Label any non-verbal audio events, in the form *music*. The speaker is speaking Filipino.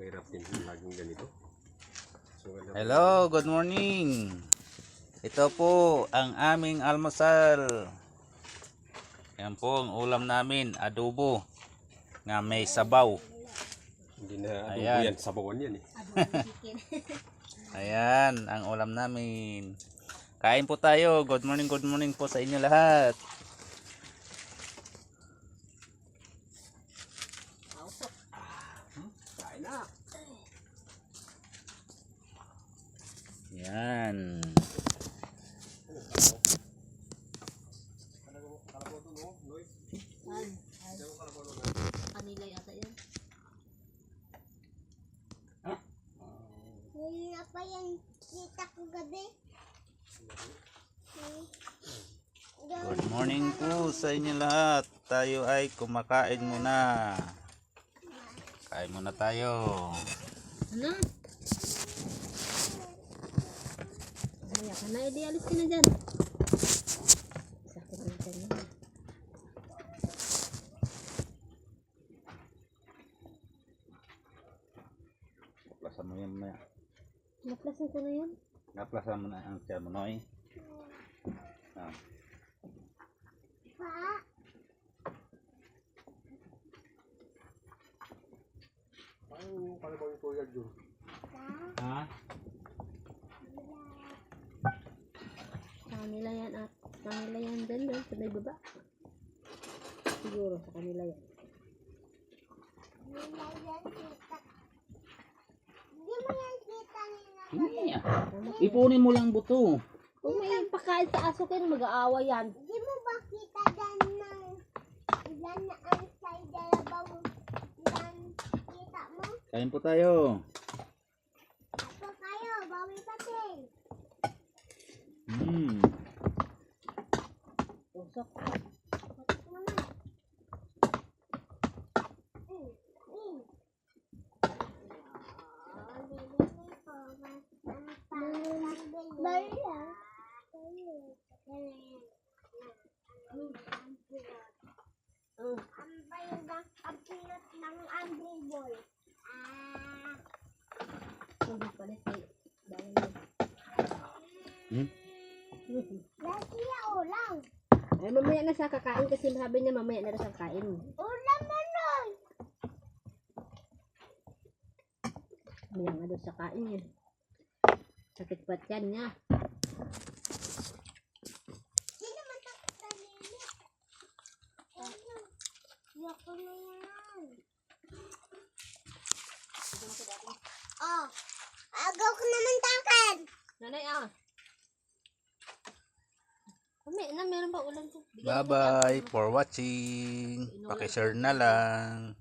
Mahirap din laging ganito. So, Hello, good morning. Ito po ang aming almusal. Yan po ang ulam namin, adobo nga may sabaw. Hindi na adobo Ayan. yan, sabawan yan eh. *laughs* Ayan ang ulam namin. Kain po tayo. Good morning, good morning po sa inyo lahat. Yan. Kanila yata yan. Wala pa yan kita ko gabi. Good morning po sa inyo lahat. Tayo ay kumakain muna. Kain muna tayo. Na, edi alis ka na dyan. Sakit ng tiyan mo. Plasan mo yan maya. Naplasan ko na yan. Naplasan mo na ang tiyan mo, Noy. Ah. Pa, Paano yung kalabaw yung tuyag yun? Ha? Kanila yan at sa kanila yan din doon sa may baba. Siguro sa kanila yan. Hindi mo yan kita nila. Hindi ah. Ipunin mo lang buto. Kung may pakain sa aso kayo, mag-aawa yan. Hindi mo ba kita dyan ng ilan na ang side dalabaw yan kita mo? Kain po tayo. Ako kayo, bawi pati. Hmm. Yan. Hmm? ya ulang. Ay, mamaya na siya kakain kasi sabi niya mamaya na siya kain. Ulam mo nun. Mamaya nga daw siya kain yan. Sakit pa yan niya. Sino man takot na nini? Ano? Yoko na yan. Oh, agaw ko naman takan. Nanay ah. Mamaya na, meron. Bigyan mo Bye-bye for watching. Pakishare na lang.